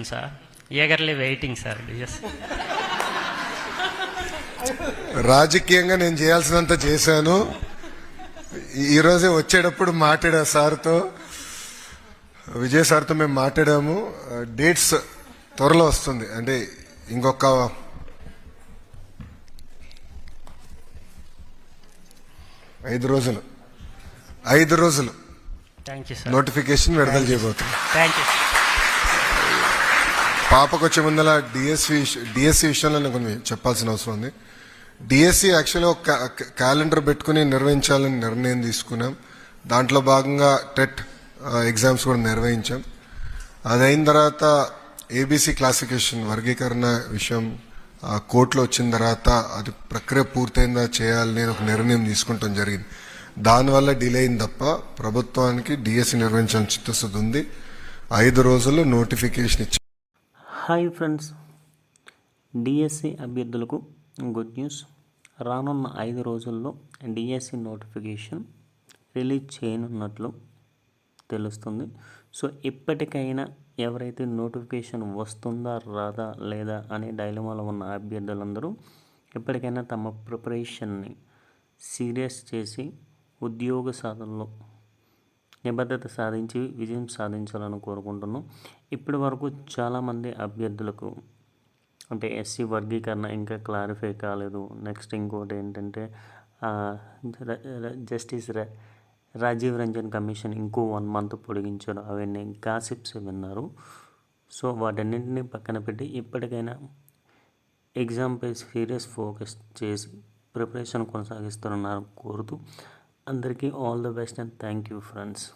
Sir? Eagerly waiting sir DS రాజకీయంగా నేను చేయాల్సినంత చేశాను. ఈ- ఈరోజే వచ్చేటప్పుడు మాట్లాడా సార్తో. విజయ్ సార్తో మేము మాట్లాడాము. డేట్స్ త్వరలో వస్తుంది. అంటే ఇంకొక ఐదు రోజులు. ఐదు రోజులు. నోటిఫికేషన్ విడుదల చేయబోతున్నాం. థ్యాంక్ యూ పాపకు వచ్చే ముందల డిఎస్సి డిఎస్సి విషయంలో నేను కొన్ని చెప్పాల్సిన అవసరం ఉంది. డిఎస్సి యాక్చువల్గా ఒక క్యాలెండర్ పెట్టుకుని నిర్వహించాలని నిర్ణయం తీసుకున్నాం. దాంట్లో భాగంగా టెట్ ఎగ్జామ్స్ కూడా నిర్వహించాం. అదైన తర్వాత ఏబీసీ క్లాసిఫికేషన్ వర్గీకరణ విషయం కోర్టులో వచ్చిన తర్వాత అది ప్రక్రియ పూర్తయిందా చేయాలని ఒక నిర్ణయం తీసుకుంటాం జరిగింది. దానివల్ల డిలే అయింది తప్ప ప్రభుత్వానికి డిఎస్సి నిర్వహించాలని చిత్తశుద్ధి ఉంది. ఐదు రోజుల్లో నోటిఫికేషన్ ఇచ్చి హాయ్ ఫ్రెండ్స్. డిఎస్సి అభ్యర్థులకు గుడ్ న్యూస్. రానున్న ఐదు రోజుల్లో డిఎస్సి నోటిఫికేషన్ రిలీజ్ చేయనున్నట్లు తెలుస్తుంది. సో ఇప్పటికైనా ఎవరైతే నోటిఫికేషన్ వస్తుందా రాదా లేదా అనే డైలమాలో ఉన్న అభ్యర్థులందరూ ఇప్పటికైనా తమ ప్రిపరేషన్ని సీరియస్ చేసి ఉద్యోగ సాధనలో నిబద్ధత సాధించి విజయం సాధించాలని కోరుకుంటున్నాం. ఇప్పటి వరకు చాలామంది అభ్యర్థులకు అంటే ఎస్సీ వర్గీకరణ ఇంకా క్లారిఫై కాలేదు. నెక్స్ట్ ఇంకోటి ఏంటంటే జస్టిస్ రాజీవ్ రంజన్ కమిషన్ ఇంకో వన్ మంత్ పొడిగించారు. అవన్నీ గాసిప్స్ విన్నారు. సో వాటన్నింటినీ పక్కన పెట్టి ఇప్పటికైనా ఎగ్జామ్పై సీరియస్ ఫోకస్ చేసి ప్రిపరేషన్ కొనసాగిస్తున్నారు కోరుతూ అందరికీ all the best and thank you friends